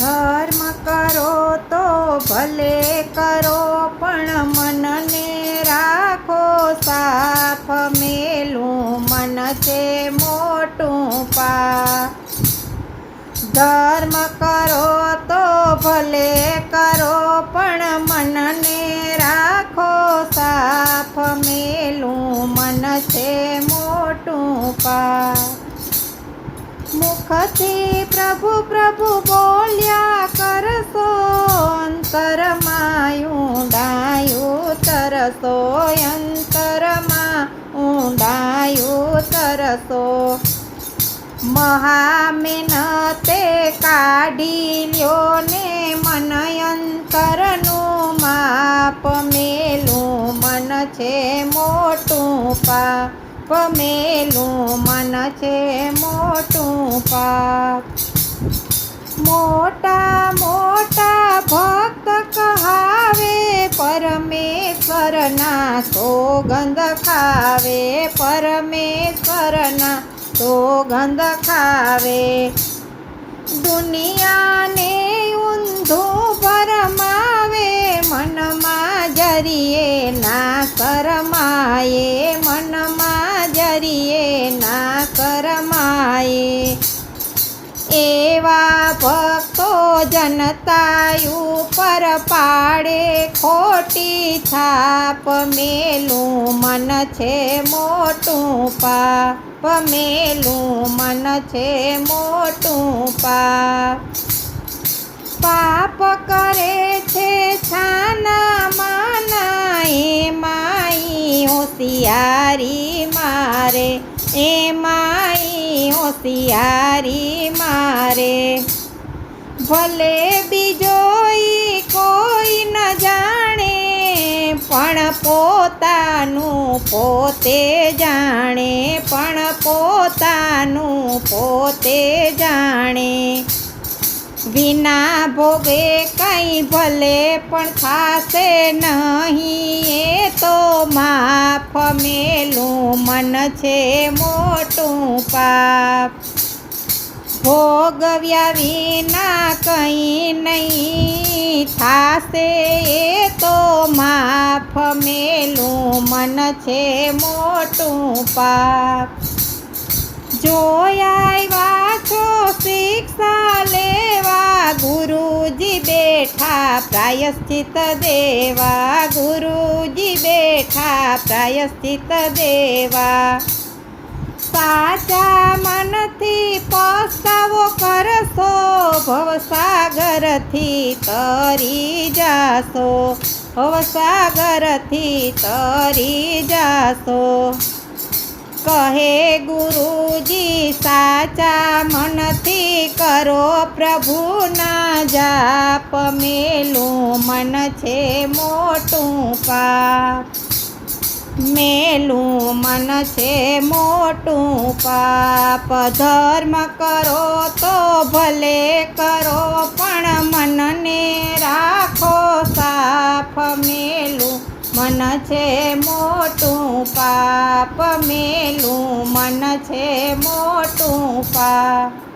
ધર્મ કરો તો ભલે કરો, પણ મનને રાખો સાફ મેલું મન છે મોટું પા. ધર્મ કરો તો ભલે કરો, પણ મનને રાખો સાફ મુખથી પ્રભુ પ્રભુ બોલ્યા, કરશો અંતરમાં ઊંડાયું તરસો અંતરમાં ઊંડાયું તરસો મહામેનતે કાઢી લ્યો ને મન માપ, મેલું મન છે મોટું પાપ. મેલું મન છે મોટું પાપ. મોટા મોટા ભક્ત કહાવે, પરમેશ્વરના સોગંધ ખાવે, પરમેશ્વરના સોગંધ ખાવે. દુનિયાને ઊંધું ભક્તો જનતા ઉપર પાડે ખોટી છાપ મેલું મન છે મોટું પાપ. મેલું મન છે મોટું પાપ. પાપ કરે છે છાના માના માઈ હોશિયારી મારે. એ માઈ હોશિયારી મારે. ભલે બીજોય કોઈ ન જાણે, પણ પોતાનું પોતે જાણે, પણ પોતાનું પોતે જાણે. વિના ભોગે કંઈ ભલે પણ થાશે નહીં, એ તો માફ, મેલું મન છે મોટું પાપ. ભોગવ્યા વિના કંઈ નહીં થાશે એ તો માફ મેલું મન છે મોટું પાપ. જોયા છો શિક્ષા લેવા ગુરુજી બેઠા પ્રાયશ્ચિત દેવા, ગુરુજી બેઠા પ્રાયશ્ચિત દેવા. ભવસાગરથી તરી જાશો. ભવસાગરથી તરી જાશો. કહે ગુરુજી, સાચા મનથી કરો પ્રભુના જાપ. મેલું મન છે મોટું પાપ. મેલું મન છે મોટું પાપ. ધર્મ કરો તો ભલે કરો, પણ મનને રાખો સાફ. મેલું મન છે મોટું પાપ. મેલું મન છે મોટું પાપ.